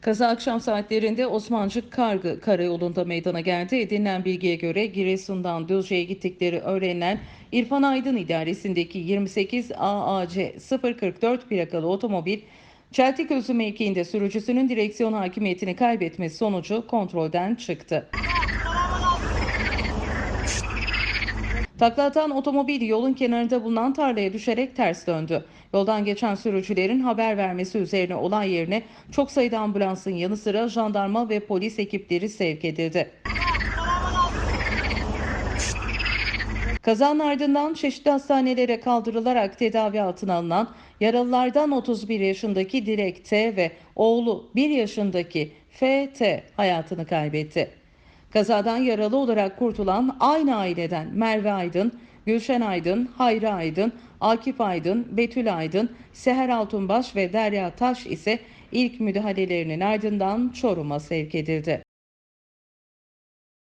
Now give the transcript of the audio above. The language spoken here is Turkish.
Kaza akşam saatlerinde Osmancık Kargı Karayolu'nda meydana geldi. Edinilen bilgiye göre Giresun'dan Düzce'ye gittikleri öğrenilen İrfan Aydın idaresindeki 28 AAC 044 plakalı otomobil Çeltiközü mevkiinde sürücüsünün direksiyon hakimiyetini kaybetmesi sonucu kontrolden çıktı. Takla atan otomobil yolun kenarında bulunan tarlaya düşerek ters döndü. Yoldan geçen sürücülerin haber vermesi üzerine olay yerine çok sayıda ambulansın yanı sıra jandarma ve polis ekipleri sevk edildi. Kazanın ardından çeşitli hastanelere kaldırılarak tedavi altına alınan yaralılardan 31 yaşındaki Dilek T ve oğlu 1 yaşındaki FT hayatını kaybetti. Kazadan yaralı olarak kurtulan aynı aileden Merve Aydın, Gülşen Aydın, Hayri Aydın, Akif Aydın, Betül Aydın, Seher Altunbaş ve Derya Taş ise ilk müdahalelerinin ardından Çorum'a sevk edildi.